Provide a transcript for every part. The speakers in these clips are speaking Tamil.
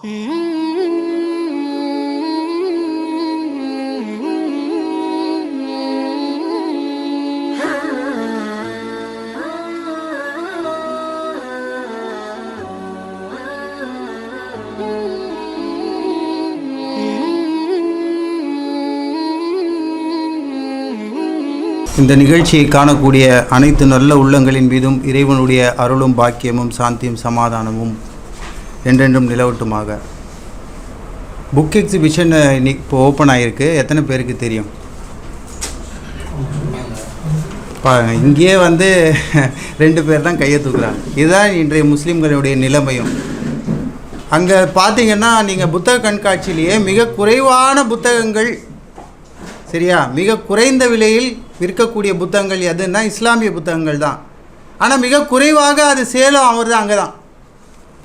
இந்த நிகழ்ச்சியை காணக்கூடிய அனைத்து நல்ல உள்ளங்களின் மீதும் இறைவனுடைய அருளும் பாக்கியமும் சாந்தியும் சமாதானமும் என்றென்றும் நிலவட்டுமாக. புக் எக்ஸிபிஷன் இன்னைக்கு இப்போ ஓப்பன் ஆகிருக்கு எத்தனை பேருக்கு தெரியும்? பா இங்கேயே வந்து ரெண்டு பேர் தான் கையை தூக்குறாங்க. இதுதான் இன்றைய முஸ்லீம்களுடைய நிலைமையும். அங்கே பார்த்தீங்கன்னா நீங்கள் புத்தக கண்காட்சியிலேயே மிக குறைவான புத்தகங்கள் சரியா? மிக குறைந்த விலையில் விற்கக்கூடிய புத்தகங்கள் எதுன்னா இஸ்லாமிய புத்தகங்கள் தான். ஆனால் மிக குறைவாக அது சேலம் அவர் தான் அங்கே தான்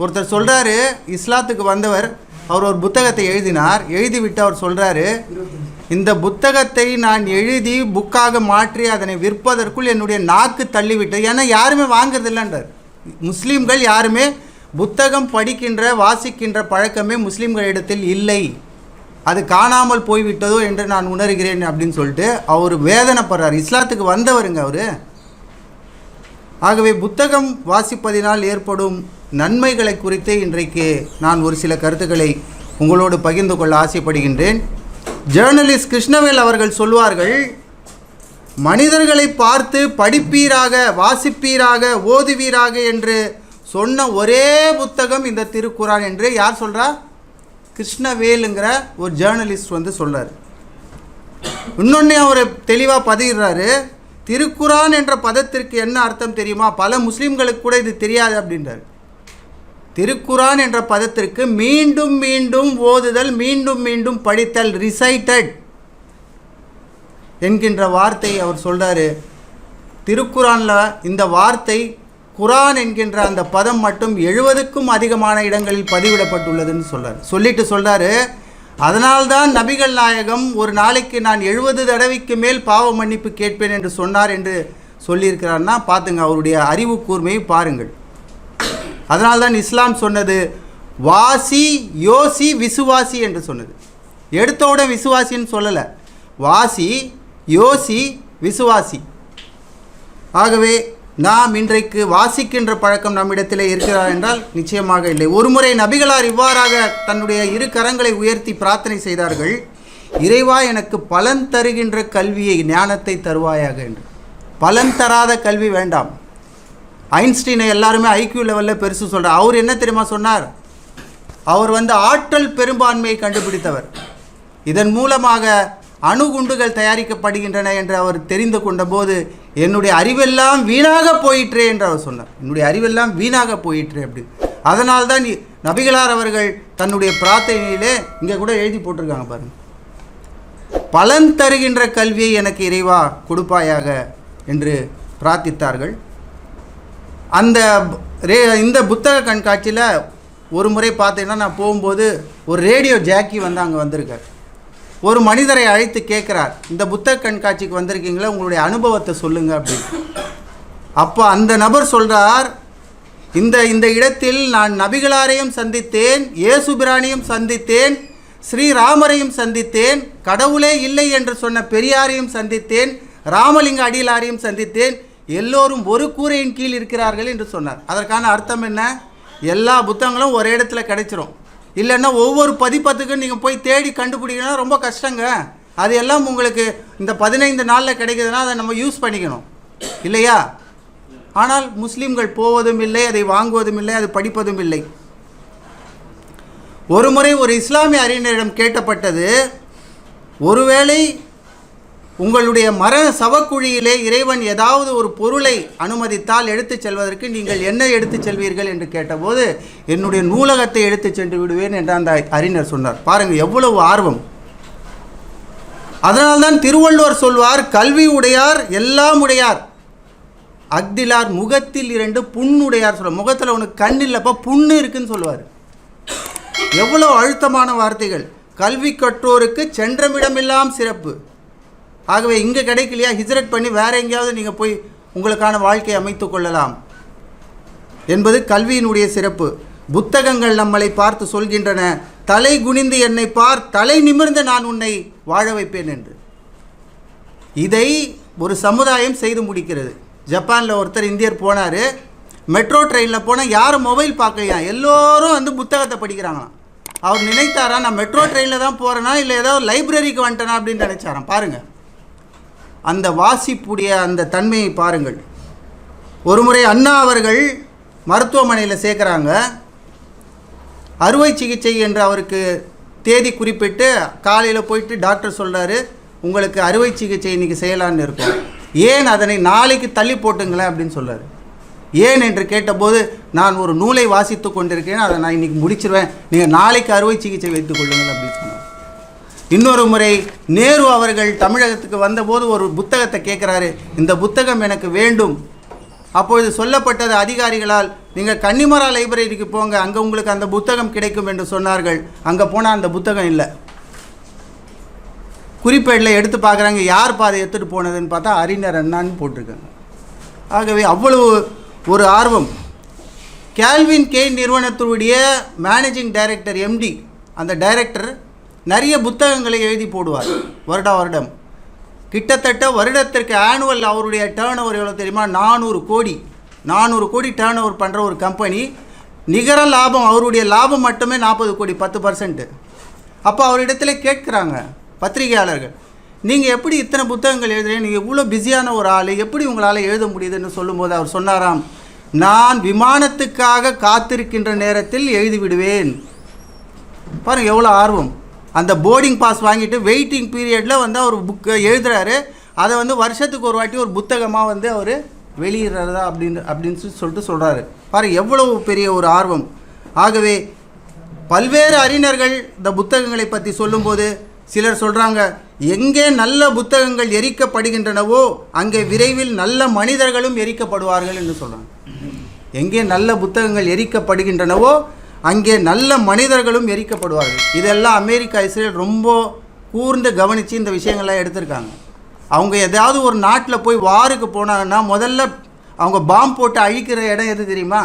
ஒருத்தர் சொல்கிறாரு இஸ்லாத்துக்கு வந்தவர் அவர் ஒரு புத்தகத்தை எழுதினார் எழுதிவிட்டு அவர் சொல்கிறாரு இந்த புத்தகத்தை நான் எழுதி புக்காக மாற்றி அதனை விற்பதற்குள் என்னுடைய நாக்கு தள்ளிவிட்டது. ஏன்னா யாருமே வாங்குறதில்லைன்றார் முஸ்லீம்கள் யாருமே புத்தகம் படிக்கின்ற வாசிக்கின்ற பழக்கமே முஸ்லீம்களிடத்தில் இல்லை. அது காணாமல் போய்விட்டதோ என்று நான் உணர்கிறேன் அப்படின்னு சொல்லிட்டு அவர் வேதனைப்படுறார். இஸ்லாத்துக்கு வந்தவருங்க அவர். ஆகவே புத்தகம் வாசிப்பதினால் ஏற்படும் நன்மைகளை குறித்து இன்றைக்கு நான் ஒரு சில கருத்துக்களை உங்களோடு பகிர்ந்து கொள்ள ஆசைப்படுகின்றேன். ஜேர்னலிஸ்ட் கிருஷ்ணவேல் அவர்கள் சொல்வார்கள் மனிதர்களை பார்த்து படிப்பீராக வாசிப்பீராக ஓதுவீராக என்று சொன்ன ஒரே புத்தகம் இந்த திருக்குறான் என்று யார் சொல்கிறா கிருஷ்ணவேலுங்கிற ஒரு ஜேர்னலிஸ்ட் வந்து சொல்கிறார் இன்னொன்று அவர் தெளிவாக பதிகிறாரு திருக்குரான் என்ற பதத்திற்கு என்ன அர்த்தம் தெரியுமா? பல முஸ்லீம்களுக்கு கூட இது தெரியாது அப்படின்றார். திருக்குரான் என்ற பதத்திற்கு மீண்டும் மீண்டும் ஓதுதல் மீண்டும் மீண்டும் படித்தல் ரிசைட்டட் என்கின்ற வார்த்தை அவர் சொல்கிறாரு திருக்குரானில் இந்த வார்த்தை குரான் என்கின்ற அந்த பதம் மட்டும் எழுபதுக்கும் அதிகமான இடங்களில் பதிவிடப்பட்டுள்ளதுன்னு சொல்கிறார் சொல்லிட்டு சொல்கிறாரு அதனால்தான் நபிகள் நாயகம் ஒரு நாளைக்கு நான் எழுபது தடவைக்கு மேல் பாவ மன்னிப்பு கேட்பேன் என்று சொன்னார் என்று சொல்லியிருக்கிறார்னா பார்த்துங்க அவருடைய அறிவு கூர்மையை பாருங்கள். அதனால்தான் இஸ்லாம் சொன்னது வாசி யோசி விசுவாசி என்று சொன்னது. எடுத்தோட விசுவாசின்னு சொல்லலை. வாசி யோசி விசுவாசி. ஆகவே நாம் இன்றைக்கு வாசிக்கின்ற பழக்கம் நம்மிடத்திலே இருக்கிறார் என்றால் நிச்சயமாக இல்லை. ஒருமுறை நபிகளார் இவ்வாறாக தன்னுடைய இரு கரங்களை உயர்த்தி பிரார்த்தனை செய்தார்கள் இறைவா எனக்கு பலன் தருகின்ற கல்வியை ஞானத்தை தருவாயாக என்று. பலன் தராத கல்வி வேண்டாம். ஐன்ஸ்டீனை எல்லாருமே ஐக்கியூ லெவலில் பெருசு சொல்கிறார் அவர் என்ன தெரியுமா சொன்னார்? அவர் வந்து ஆற்றல் பெரும்பான்மையை கண்டுபிடித்தவர். இதன் மூலமாக அணுகுண்டுகள் தயாரிக்கப்படுகின்றன என்று அவர் தெரிந்து கொண்டபோது என்னுடைய அறிவெல்லாம் வீணாக போயிற்றே என்று அவர் சொன்னார். என்னுடைய அறிவெல்லாம் வீணாக போயிற்றே அப்படி. அதனால்தான் தான் நபிகளார் அவர்கள் தன்னுடைய பிரார்த்தனையிலே இங்கே கூட எழுதி போட்டிருக்காங்க பாருங்கள் பலன் தருகின்ற கல்வியை எனக்கு இறைவா கொடுப்பாயாக என்று பிரார்த்தித்தார்கள். அந்த ரே இந்த புத்தக கண்காட்சியில் ஒரு முறை பார்த்தீங்கன்னா நான் போகும்போது ஒரு ரேடியோ ஜாக்கி வந்து அங்கே வந்திருக்கார். ஒரு மனிதரை அழைத்து கேட்குறார் இந்த புத்தக கண்காட்சிக்கு வந்திருக்கீங்களா? உங்களுடைய அனுபவத்தை சொல்லுங்கள் அப்படின்னு. அப்போ அந்த நபர் சொல்கிறார் இந்த இந்த இடத்தில் நான் நபிகளாரையும் சந்தித்தேன் இயேசுபிரானையும் சந்தித்தேன் ஸ்ரீராமரையும் சந்தித்தேன் கடவுளே இல்லை என்று சொன்ன பெரியாரையும் சந்தித்தேன் ராமலிங்க அடிகளாரையும் சந்தித்தேன் எல்லோரும் ஒரு கூரையின் கீழ் இருக்கிறார்கள் என்று சொன்னார். அதற்கான அர்த்தம் என்ன? எல்லா புத்தகங்களும் ஒரே இடத்துல கிடைச்சிரும். இல்லைன்னா ஒவ்வொரு பதிப்பத்துக்கும் நீங்கள் போய் தேடி கண்டுபிடிக்கணும் ரொம்ப கஷ்டங்க. அது எல்லாம் உங்களுக்கு இந்த பதினைந்து நாளில் கிடைக்குதுன்னா அதை நம்ம யூஸ் பண்ணிக்கணும். இல்லையா? ஆனால் முஸ்லீம்கள் போவதும் இல்லை அதை வாங்குவதும் இல்லை அது படிப்பதும் இல்லை. ஒரு முறை ஒரு இஸ்லாமிய அறிஞரிடம் கேட்டப்பட்டது ஒருவேளை உங்களுடைய மரண சவக்குழியிலே இறைவன் ஏதாவது ஒரு பொருளை அனுமதித்தால் எடுத்துச் செல்வதற்கு நீங்கள் என்ன எடுத்துச் செல்வீர்கள் என்று கேட்டபோது என்னுடைய நூலகத்தை எடுத்துச் சென்று விடுவேன் என்று அந்த அறிஞர் சொன்னார். பாருங்கள் எவ்வளவு ஆர்வம். அதனால்தான் திருவள்ளுவர் சொல்வார் கல்வி உடையார் எல்லாம் உடையார். அக்திலார் முகத்தில் இரண்டு புண்ணுடையார் சொல்ல முகத்தில் உனக்கு கண் இல்லப்பா புண்ணு இருக்குன்னு சொல்லுவார் எவ்வளோ அழுத்தமான வார்த்தைகள். கல்வி கற்றோருக்கு சென்றமிடமெல்லாம் சிறப்பு. ஆகவே இங்கே கிடைக்கலையா? ஹிஜ்ரட் பண்ணி வேறு எங்கேயாவது நீங்கள் போய் உங்களுக்கான வாழ்க்கையை அமைத்து கொள்ளலாம். என்பது கல்வியினுடைய சிறப்பு. புத்தகங்கள் நம்மளை பார்த்து சொல்கின்றன. தலை குனிந்து என்னை பார் தலை நிமிர்ந்து நான் உன்னை வாழ வைப்பேன் என்று. இதை ஒரு சமுதாயம் செய்து முடிக்கிறது. ஜப்பானில் ஒருத்தர் இந்தியர் போனார். மெட்ரோ ட்ரெயினில் போனால் யாரும் மொபைல் பார்க்கலையா? எல்லோரும் வந்து புத்தகத்தை படிக்கிறாங்களாம். அவர் நினைத்தாரா நான் மெட்ரோ ட்ரெயினில் தான் போகிறேனா இல்லை ஏதோ லைப்ரரிக்கு வந்துட்டேனா அப்படின்னு நினைச்சாராம். பாருங்கள் அந்த வாசிப்புடைய அந்த தன்மையை பாருங்கள். ஒருமுறை அண்ணா அவர்கள் மருத்துவமனையில் சேர்க்குறாங்க. அறுவை சிகிச்சை என்று அவருக்கு தேதி குறிப்பிட்டு காலையில் போயிட்டு டாக்டர் சொல்கிறாரு உங்களுக்கு அறுவை சிகிச்சை இன்றைக்கி செய்யலான்னு இருக்கும். ஏன் அதனை நாளைக்கு தள்ளி போட்டுங்களேன்? அப்படின்னு சொல்கிறார் ஏன்? என்று கேட்டபோது நான் ஒரு நூலை வாசித்து கொண்டிருக்கேன் அதை நான் இன்றைக்கி முடிச்சிருவேன். நீங்கள் நாளைக்கு அறுவை சிகிச்சை வைத்துக் கொள்ளுங்கள் அப்படின்னு சொன்னார். இன்னொரு முறை நேரு அவர்கள் தமிழகத்துக்கு வந்தபோது ஒரு புத்தகத்தை கேட்குறாரு. இந்த புத்தகம் எனக்கு வேண்டும். அப்பொழுது சொல்லப்பட்டது அதிகாரிகளால் நீங்கள் கன்னிமரா லைப்ரரிக்கு போங்க அங்கே உங்களுக்கு அந்த புத்தகம் கிடைக்கும் என்று சொன்னார்கள். அங்கே போனால் அந்த புத்தகம் இல்லை. குறிப்பேடில் எடுத்து பார்க்குறாங்க யார் பாதை எடுத்துகிட்டு போனதுன்னு பார்த்தா அறிஞர் அண்ணான்னு போட்டிருக்காங்க. ஆகவே அவ்வளவு ஒரு ஆர்வம். கேல்வின் கே நிறுவனத்துடைய மேனேஜிங் டைரக்டர் எம்டி அந்த டைரக்டர் நிறைய புத்தகங்களை எழுதி போடுவார். வருடா வருடம். கிட்டத்தட்ட வருடத்திற்கு ஆனுவல் அவருடைய டேர்ன் ஓவர் எவ்வளோ தெரியுமா? நானூறு கோடி. நானூறு கோடி டேர்ன் ஓவர் பண்ணுற ஒரு கம்பெனி நிகர லாபம் அவருடைய லாபம் மட்டுமே நாற்பது கோடி பத்து பர்சன்ட்டு அப்போ அவரிடத்துல கேட்குறாங்க பத்திரிகையாளர்கள் நீங்கள் எப்படி இத்தனை புத்தகங்கள் எழுதுறீங்க? நீங்கள் இவ்வளோ பிஸியான ஒரு ஆள். எப்படி உங்களால் எழுத முடியுதுன்னு சொல்லும்போது அவர் சொன்னாராம் நான் விமானத்துக்காக காத்திருக்கின்ற நேரத்தில் எழுதி விடுவேன் எவ்வளோ ஆர்வம். அந்த போர்டிங் பாஸ் வாங்கிட்டு வெயிட்டிங் பீரியடில் வந்து அவர் புக்கை எழுதுகிறாரு அதை வந்து வருஷத்துக்கு ஒரு வாட்டி ஒரு புத்தகமாக வந்து அவர் வெளியிடுறதா அப்படின்னு அப்படின்னு சொல்லிட்டு சொல்கிறாரு பாரு எவ்வளவு பெரிய ஒரு ஆர்வம். ஆகவே பல்வேறு அறிஞர்கள் இந்த புத்தகங்களை பற்றி சொல்லும்போது சிலர் சொல்கிறாங்க எங்கே நல்ல புத்தகங்கள் எரிக்கப்படுகின்றனவோ அங்கே விரைவில் நல்ல மனிதர்களும் எரிக்கப்படுவார்கள் என்று சொல்கிறாங்க எங்கே நல்ல புத்தகங்கள் எரிக்கப்படுகின்றனவோ அங்கே நல்ல மனிதர்களும் எரிக்கப்படுவார்கள். இதெல்லாம் அமெரிக்கா இஸ்ரேல் ரொம்ப கூர்ந்து கவனித்து இந்த விஷயங்கள்லாம் எடுத்திருக்காங்க. அவங்க ஏதாவது ஒரு நாட்டில் போய் வாருக்கு போனாங்கன்னா முதல்ல அவங்க பாம்பு போட்டு அழிக்கிற இடம் எது தெரியுமா?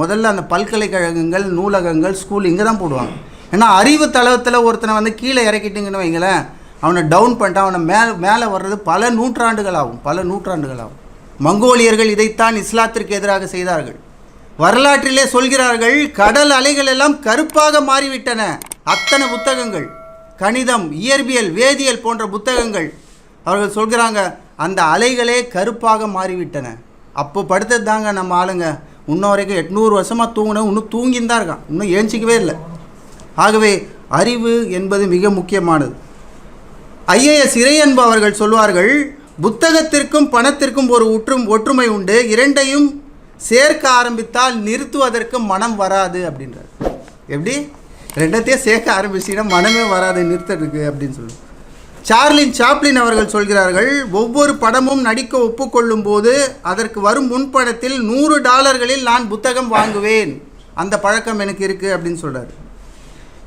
முதல்ல அந்த பல்கலைக்கழகங்கள் நூலகங்கள் ஸ்கூல் இங்கே தான் போடுவாங்க. ஏன்னா அறிவு தளத்தில் ஒருத்தனை வந்து கீழே இறக்கிட்டிங்கன்னு வைங்களேன் அவனை டவுன் பண்ணிட்டு அவனை மேலே மேலே வர்றது பல நூற்றாண்டுகள் ஆகும் பல நூற்றாண்டுகள் ஆகும். மங்கோலியர்கள் இதைத்தான் இஸ்லாத்திற்கு எதிராக செய்தார்கள். வரலாற்றிலே சொல்கிறார்கள் கடல் அலைகள் எல்லாம் கருப்பாக மாறிவிட்டன. அத்தனை புத்தகங்கள் கணிதம் இயற்பியல் வேதியியல் போன்ற புத்தகங்கள். அவர்கள் சொல்கிறாங்க அந்த அலைகளே கருப்பாக மாறிவிட்டன. அப்போ படுத்தது தாங்க நம்ம ஆளுங்க. இன்னும் வரைக்கும் எட்நூறு வருஷமாக தூங்கின இன்னும் தூங்கின்னு தான் இருக்கான். இன்னும் ஏஞ்சிக்கவே இல்லை. ஆகவே அறிவு என்பது மிக முக்கியமானது. ஐஏஎஸ் இறையன்பு அவர்கள் சொல்வார்கள் புத்தகத்திற்கும் பணத்திற்கும் ஒரு ஒற்றும் ஒற்றுமை உண்டு. இரண்டையும் சேர்க்க ஆரம்பித்தால் நிறுத்துவதற்கு மனம் வராது அப்படின்றார். எப்படி? ரெண்டத்தையும் சேர்க்க ஆரம்பிச்சிங்கன்னா மனமே வராது நிறுத்தறதுக்கு அப்படின்னு சொல்லுவோம் சார்லின் சாப்ளின் அவர்கள் சொல்கிறார்கள் ஒவ்வொரு படமும் நடிக்க ஒப்புக்கொள்ளும் போது அதற்கு வரும் முன்படத்தில் நூறு டாலர்களில் நான் புத்தகம் வாங்குவேன். அந்த பழக்கம் எனக்கு இருக்குது அப்படின்னு சொல்கிறார்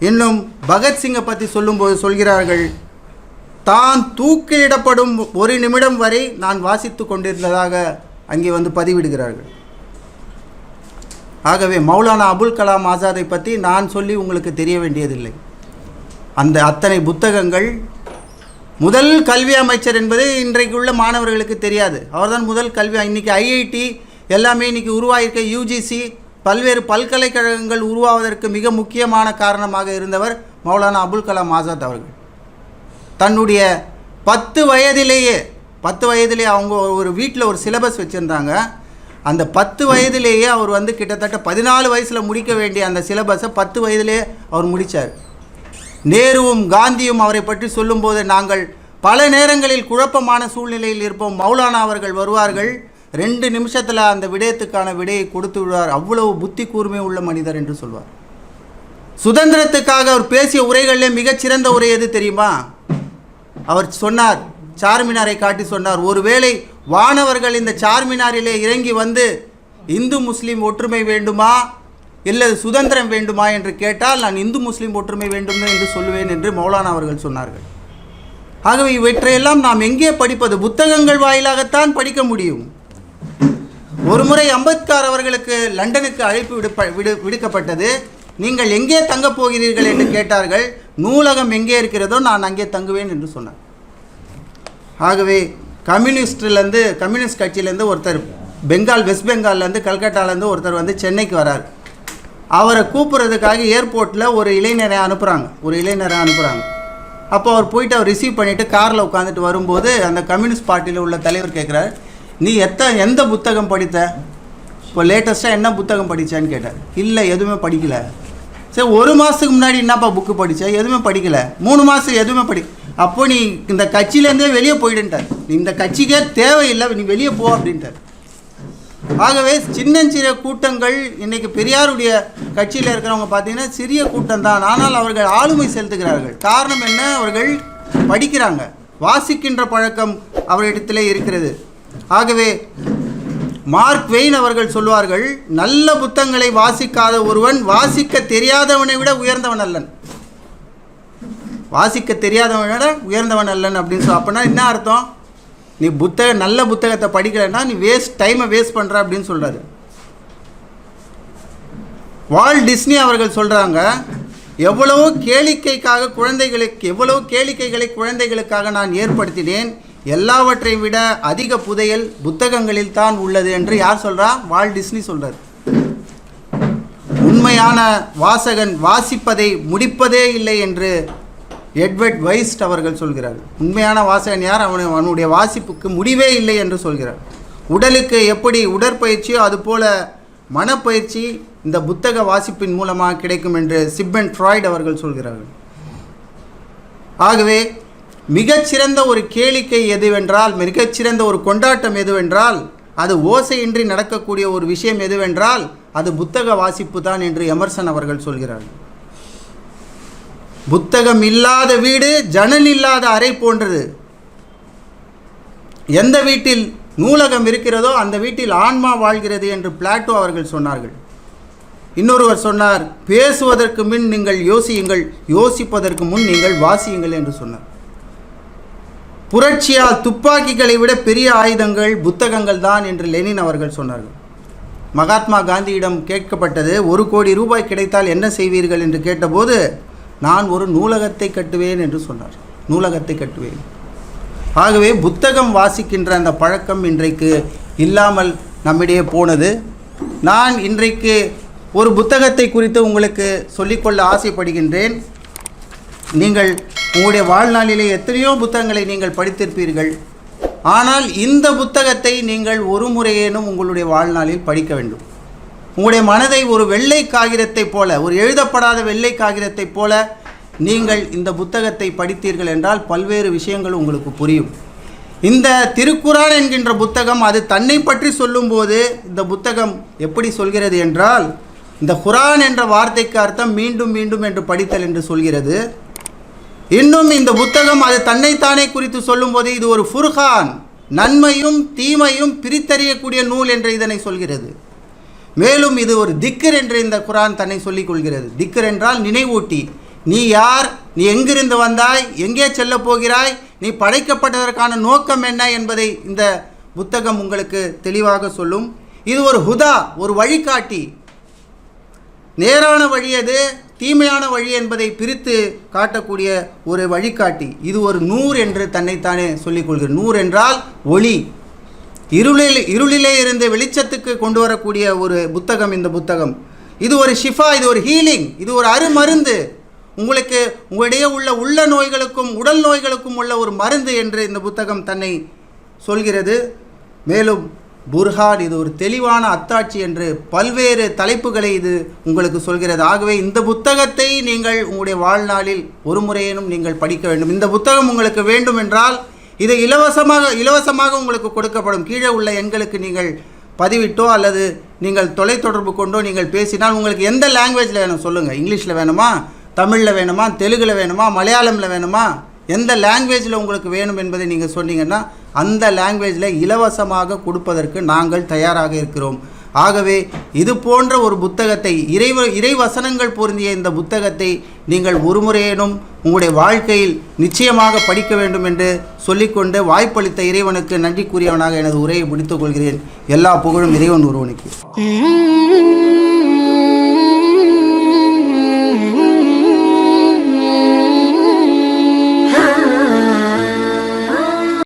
இன்னும் பகத்சிங்கை பற்றி சொல்லும்போது சொல்கிறார்கள் தான் தூக்கிலிடப்படும் ஒரு நிமிடம் வரை நான் வாசித்து கொண்டிருந்ததாக அங்கே வந்து பதிவிடுகிறார்கள். ஆகவே மௌலானா அபுல் கலாம் ஆசாதை பற்றி நான் சொல்லி உங்களுக்கு தெரிய வேண்டியதில்லை. அந்த அத்தனை புத்தகங்கள் முதல் கல்வி அமைச்சர் என்பது இன்றைக்கு உள்ள மாணவர்களுக்கு தெரியாது. அவர்தான் முதல் கல்வி இன்றைக்கி ஐஐடி எல்லாமே இன்றைக்கி உருவாகியிருக்க யூஜிசி பல்வேறு பல்கலைக்கழகங்கள் உருவாவதற்கு மிக முக்கியமான காரணமாக இருந்தவர் மௌலானா அபுல் கலாம் ஆசாத் அவர்கள். தன்னுடைய பத்து வயதிலேயே பத்து வயதிலேயே அவங்க ஒரு வீட்டில் ஒரு சிலபஸ் வச்சுருந்தாங்க. அந்த பத்து வயதிலேயே அவர் வந்து கிட்டத்தட்ட பதினாலு வயசில் முடிக்க வேண்டிய அந்த சிலபஸை பத்து வயதிலே அவர் முடித்தார் நேருவும் காந்தியும் அவரை பற்றி சொல்லும்போது நாங்கள் பல நேரங்களில் குழப்பமான சூழ்நிலையில் இருப்போம். மௌலானா அவர்கள் வருவார்கள். ரெண்டு நிமிஷத்தில் அந்த விடயத்துக்கான விடையை கொடுத்து விடுவார். அவ்வளவு புத்தி கூர்மை உள்ள மனிதர் என்று சொல்வார். சுதந்திரத்துக்காக அவர் பேசிய உரைகளிலே மிகச்சிறந்த உரை எது தெரியுமா? அவர் சொன்னார் சார்மினாரை காட்டி சொன்னார் ஒருவேளை வானவர்கள் இந்த சார்மினாரிலே இறங்கி வந்து இந்து முஸ்லீம் ஒற்றுமை வேண்டுமா? இல்லை சுதந்திரம் வேண்டுமா என்று கேட்டால் நான் இந்து முஸ்லீம் ஒற்றுமை வேண்டும் என்று சொல்லுவேன் என்று மௌலானா அவர்கள் சொன்னார்கள். ஆகவே இவற்றையெல்லாம் நாம் எங்கே படிப்பது? புத்தகங்கள் வாயிலாகத்தான் படிக்க முடியும். ஒரு முறை அம்பேத்கர் அவர்களுக்கு லண்டனுக்கு அழைப்பு விடுப்ப விடு விடுக்கப்பட்டது. நீங்கள் எங்கே தங்கப் போகிறீர்கள் என்று கேட்டார்கள். நூலகம் எங்கே இருக்கிறதோ நான் அங்கே தங்குவேன் என்று சொன்னார். ஆகவே கம்யூனிஸ்ட்லேருந்து கம்யூனிஸ்ட் கட்சியிலேருந்து ஒருத்தர் பெங்கால் வெஸ்ட் பெங்கால்லேருந்து கல்கட்டாலேருந்து ஒருத்தர் வந்து சென்னைக்கு வரார். அவரை கூப்பிட்றதுக்காக ஏர்போர்ட்டில் ஒரு இளைஞரை அனுப்புகிறாங்க ஒரு இளைஞரை அனுப்புகிறாங்க அப்போ அவர் போயிட்டு அவர் ரிசீவ் பண்ணிவிட்டு காரில் உட்காந்துட்டு வரும்போது அந்த கம்யூனிஸ்ட் பார்ட்டியில் உள்ள தலைவர் கேட்குறாரு நீ எத்த எந்த புத்தகம் படித்த? இப்போ லேட்டஸ்ட்டாக என்ன புத்தகம் படித்தான்னு கேட்டார். இல்லை எதுவுமே படிக்கலை. சரி ஒரு மாதத்துக்கு முன்னாடி என்னப்பா புக்கு படித்த எதுவுமே படிக்கலை. மூணு மாதத்துக்கு எதுவுமே படி அப்போ நீ இந்த கட்சியிலேருந்தே வெளியே போயிடுன்ட்டார். நீ இந்த கட்சிக்கே தேவையில்லை நீ வெளியே போ அப்படின்ட்டார். ஆகவே சின்னஞ்சிறிய கூட்டங்கள் இன்றைக்கி பெரியாருடைய கட்சியில் இருக்கிறவங்க பார்த்தீங்கன்னா சிறிய கூட்டம் தான் ஆனால் அவர்கள் ஆளுமை செலுத்துகிறார்கள். காரணம் என்ன? அவர்கள் படிக்கிறாங்க. வாசிக்கின்ற பழக்கம் அவரிடத்திலே இருக்கிறது. ஆகவே மார்க் வெயின் அவர்கள் சொல்வார்கள் நல்ல புத்தகங்களை வாசிக்காத ஒருவன் வாசிக்க தெரியாதவனை விட உயர்ந்தவன் அல்லன். வாசிக்க தெரியாதவனோட உயர்ந்தவன் அல்லன் அப்படின்னு சொல்ல அப்படின்னா என்ன அர்த்தம்? நீ புத்தக நல்ல புத்தகத்தை படிக்கலைன்னா நீ வேஸ்ட் டைமை வேஸ்ட் பண்ணுற அப்படின்னு சொல்கிறாரு வால் டிஸ்னி அவர்கள் சொல்கிறாங்க எவ்வளவோ கேளிக்கைக்காக குழந்தைகளுக்கு எவ்வளவோ கேளிக்கைகளை குழந்தைகளுக்காக நான் ஏற்படுத்தினேன் எல்லாவற்றையும் விட அதிக புதையல் புத்தகங்களில் தான் உள்ளது என்று யார் சொல்கிறா வால் டிஸ்னி சொல்கிறார் உண்மையான வாசகன் வாசிப்பதை முடிப்பதே இல்லை என்று எட்வர்ட் வைஸ்ட் அவர்கள் சொல்கிறார் உண்மையான வாசகன் யார்? அவன் அவனுடைய வாசிப்புக்கு முடிவே இல்லை என்று சொல்கிறார். உடலுக்கு எப்படி உடற்பயிற்சியோ அதுபோல மனப்பயிற்சி இந்த புத்தக வாசிப்பின் மூலமாக கிடைக்கும் என்று சிப்பன் ஃப்ராய்ட் அவர்கள் சொல்கிறார்கள். ஆகவே மிகச்சிறந்த ஒரு கேளிக்கை எதுவென்றால் மிகச்சிறந்த ஒரு கொண்டாட்டம் எதுவென்றால் அது ஓசையின்றி நடக்கக்கூடிய ஒரு விஷயம் எதுவென்றால் அது புத்தக வாசிப்பு தான் என்று எமர்சன் அவர்கள் சொல்கிறார்கள். புத்தகம் இல்லாத வீடு ஜன்னல் இல்லாத அறை போன்றது. எந்த வீட்டில் நூலகம் இருக்கிறதோ அந்த வீட்டில் ஆன்மா வாழ்கிறது என்று பிளாட்டோ அவர்கள் சொன்னார்கள். இன்னொருவர் சொன்னார் பேசுவதற்கு முன் நீங்கள் யோசியுங்கள் யோசிப்பதற்கு முன் நீங்கள் வாசியுங்கள் என்று சொன்னார். புரட்சியால் துப்பாக்கிகளை விட பெரிய ஆயுதங்கள் புத்தகங்கள் தான் என்று லெனின் அவர்கள் சொன்னார்கள். மகாத்மா காந்தியிடம் கேட்கப்பட்டது ஒரு கோடி ரூபாய் கிடைத்தால் என்ன செய்வீர்கள்? என்று கேட்டபோது நான் ஒரு நூலகத்தை கட்டுவேன் என்று சொன்னார். நூலகத்தை கட்டுவேன். ஆகவே புத்தகம் வாசிக்கின்ற அந்த பழக்கம் இன்றைக்கு இல்லாமல் நம்மிடையே போனது. நான் இன்றைக்கு ஒரு புத்தகத்தை குறித்து உங்களுக்கு சொல்லிக்கொள்ள ஆசைப்படுகின்றேன். நீங்கள் உங்களுடைய வாழ்நாளிலே எத்தனையோ புத்தகங்களை நீங்கள் படித்திருப்பீர்கள். ஆனால் இந்த புத்தகத்தை நீங்கள் ஒரு முறையேனும் உங்களுடைய வாழ்நாளில் படிக்க வேண்டும். உங்களுடைய மனதை ஒரு வெள்ளை காகிதத்தைப் போல ஒரு எழுதப்படாத வெள்ளை காகிதத்தைப் போல நீங்கள் இந்த புத்தகத்தை படித்தீர்கள் என்றால் பல்வேறு விஷயங்கள் உங்களுக்கு புரியும். இந்த திருக்குறான் என்கின்ற புத்தகம் அது தன்னை பற்றி சொல்லும்போது இந்த புத்தகம் எப்படி சொல்கிறது என்றால் இந்த குரான் என்ற வார்த்தைக்கு அர்த்தம் மீண்டும் மீண்டும் என்று படித்தல் என்று சொல்கிறது. இன்னும் இந்த புத்தகம் அது தன்னைத்தானே குறித்து சொல்லும்போது இது ஒரு ஃபுர்ஹான் நன்மையும் தீமையும் பிரித்தறியக்கூடிய நூல் என்று இதனை சொல்கிறது. மேலும் இது ஒரு திக்கர் என்று இந்த குரான் தன்னை சொல்லிக் கொள்கிறது. திக்கர் என்றால் நினைவூட்டி. நீ யார்? நீ எங்கிருந்து வந்தாய்? எங்கே செல்ல போகிறாய்? நீ படைக்கப்பட்டதற்கான நோக்கம் என்ன என்பதை இந்த புத்தகம் உங்களுக்கு தெளிவாக சொல்லும். இது ஒரு ஹுதா ஒரு வழிகாட்டி. நேரான வழி அது தீமையான வழி என்பதை பிரித்து காட்டக்கூடிய ஒரு வழிகாட்டி. இது ஒரு நூறு என்று தன்னைத்தானே சொல்லிக் கொள்கிறேன். நூறு என்றால் ஒளி. இருளில் இருளிலே இருந்து வெளிச்சத்துக்கு கொண்டு வரக்கூடிய ஒரு புத்தகம் இந்த புத்தகம். இது ஒரு ஷிஃபா இது ஒரு ஹீலிங் இது ஒரு அருமருந்து. உங்களுக்கு உங்களிடையே உள்ள உள்ள நோய்களுக்கும் உடல் நோய்களுக்கும் உள்ள ஒரு மருந்து என்று இந்த புத்தகம் தன்னை சொல்கிறது. மேலும் புர்ஹான் இது ஒரு தெளிவான அத்தாட்சி என்று பல்வேறு தலைப்புகளை இது உங்களுக்கு சொல்கிறது. ஆகவே இந்த புத்தகத்தை நீங்கள் உங்களுடைய வாழ்நாளில் ஒரு முறையேனும் நீங்கள் படிக்க வேண்டும். இந்த புத்தகம் உங்களுக்கு வேண்டும் என்றால் இது இலவசமாக இலவசமாக உங்களுக்கு கொடுக்கப்படும். கீழே உள்ள எண்களுக்கு நீங்கள் பதிவிட்டோ அல்லது நீங்கள் தொலைத்தொடர்பு கொண்டோ நீங்கள் பேசினால் உங்களுக்கு எந்த லாங்குவேஜில் வேணும் சொல்லுங்கள் இங்கிலீஷில் வேணுமா? தமிழில் வேணுமா? தெலுங்கில் வேணுமா? மலையாளமில் வேணுமா? எந்த லாங்குவேஜில் உங்களுக்கு வேணும் என்பதை நீங்கள் சொன்னீங்கன்னா அந்த லாங்குவேஜில் இலவசமாக கொடுப்பதற்கு நாங்கள் தயாராக இருக்கிறோம். ஆகவே இது போன்ற ஒரு புத்தகத்தை இறைவ இறைவசனங்கள் பொருந்திய இந்த புத்தகத்தை நீங்கள் ஒருமுறையேனும் உங்களுடைய வாழ்க்கையில் நிச்சயமாக படிக்க வேண்டும் என்று சொல்லிக்கொண்டு வாய்ப்பளித்த இறைவனுக்கு நன்றி கூறியவனாக எனது உரையை முடித்துக் கொள்கிறேன். எல்லா புகழும் இறைவன் ஒருவனுக்கு.